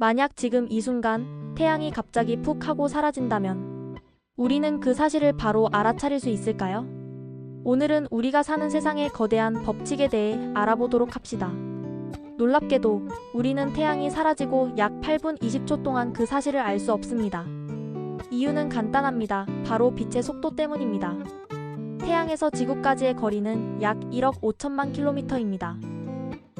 만약 지금 이 순간 태양이 갑자기 푹 하고 사라진다면 우리는 그 사실을 바로 알아차릴 수 있을까요? 오늘은 우리가 사는 세상의 거대한 법칙에 대해 알아보도록 합시다. 놀랍게도 우리는 태양이 사라지고 약 8분 20초 동안 그 사실을 알 수 없습니다. 이유는 간단합니다. 바로 빛의 속도 때문입니다. 태양에서 지구까지의 거리는 약 1억 5천만 킬로미터입니다.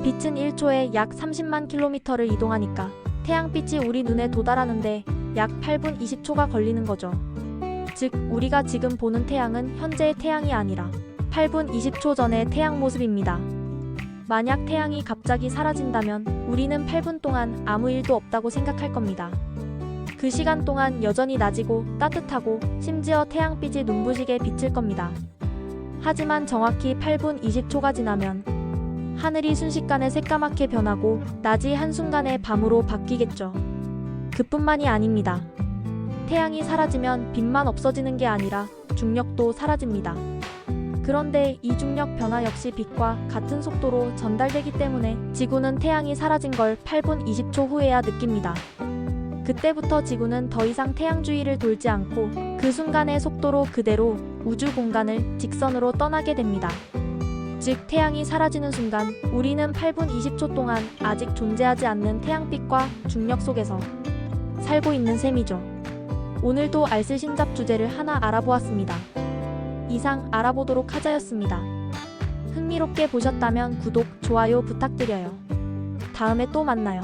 빛은 1초에 약 30만 킬로미터를 이동하니까 태양빛이 우리 눈에 도달하는데 약 8분 20초가 걸리는 거죠. 즉, 우리가 지금 보는 태양은 현재의 태양이 아니라 8분 20초 전의 태양 모습입니다. 만약 태양이 갑자기 사라진다면 우리는 8분 동안 아무 일도 없다고 생각할 겁니다. 그 시간 동안 여전히 낮이고 따뜻하고 심지어 태양빛이 눈부시게 비칠 겁니다. 하지만 정확히 8분 20초가 지나면 하늘이 순식간에 새까맣게 변하고 낮이 한순간에 밤으로 바뀌겠죠. 그뿐만이 아닙니다. 태양이 사라지면 빛만 없어지는 게 아니라 중력도 사라집니다. 그런데 이 중력 변화 역시 빛과 같은 속도로 전달되기 때문에 지구는 태양이 사라진 걸 8분 20초 후에야 느낍니다. 그때부터 지구는 더 이상 태양 주위를 돌지 않고 그 순간의 속도로 그대로 우주 공간을 직선으로 떠나게 됩니다. 즉, 태양이 사라지는 순간 우리는 8분 20초 동안 아직 존재하지 않는 태양빛과 중력 속에서 살고 있는 셈이죠. 오늘도 알쓸신잡 주제를 하나 알아보았습니다. 이상 알아보도록 하자였습니다. 흥미롭게 보셨다면 구독, 좋아요 부탁드려요. 다음에 또 만나요.